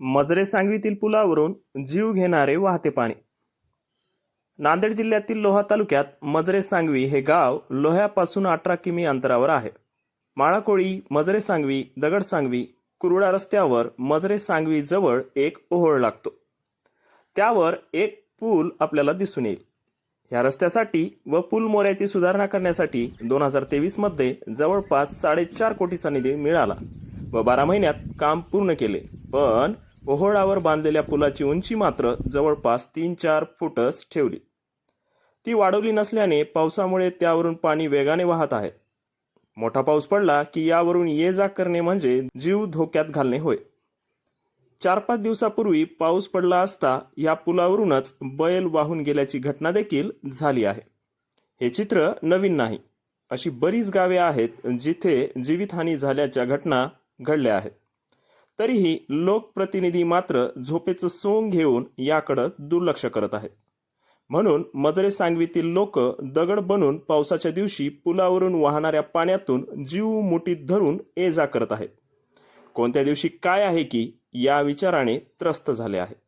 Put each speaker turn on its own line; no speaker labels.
मजरे सांगवीतील पुलावरून जीव घेणारे वाहते पाणी. नांदेड जिल्ह्यातील लोहा तालुक्यात मजरे सांगवी हे गाव लोह्यापासून अठरा किमी अंतरावर आहे. माळाकोळी मजरे सांगवी दगड सांगवी कुरुडा रस्त्यावर मजरे सांगवी जवळ एक ओहोळ लागतो. त्यावर एक पूल आपल्याला दिसून येईल. या रस्त्यासाठी व पूल मोऱ्याची सुधारणा करण्यासाठी दोन हजार तेवीसमध्ये जवळपास साडेचार कोटीचा निधी मिळाला व बारा महिन्यात काम पूर्ण केले. पण ओहोळावर बांधलेल्या पुलाची उंची मात्र जवळपास तीन चार फुटच ठेवली. ती वाढवली नसल्याने पावसामुळे त्यावरून पाणी वेगाने वाहत आहे. मोठा पाऊस पडला की यावरून ये जा करणे म्हणजे जीव धोक्यात घालणे होय. चार पाच दिवसापूर्वी पाऊस पडला असता या पुलावरूनच बैल वाहून गेल्याची घटना देखील झाली आहे. हे चित्र नवीन नाही. अशी बरीच गावे आहेत जिथे जीवितहानी झाल्याच्या घटना घडल्या आहेत. तरीही लोकप्रतिनिधी मात्र झोपेचं सोंग घेऊन याकडं दुर्लक्ष करत आहेत. म्हणून मजरे सांगवीतील लोक दगड बनून पावसाच्या दिवशी पुलावरून वाहणाऱ्या पाण्यातून जीव मुठीत धरून ये जा करत आहेत. कोणत्या दिवशी काय आहे की या विचाराने त्रस्त झाले आहेत.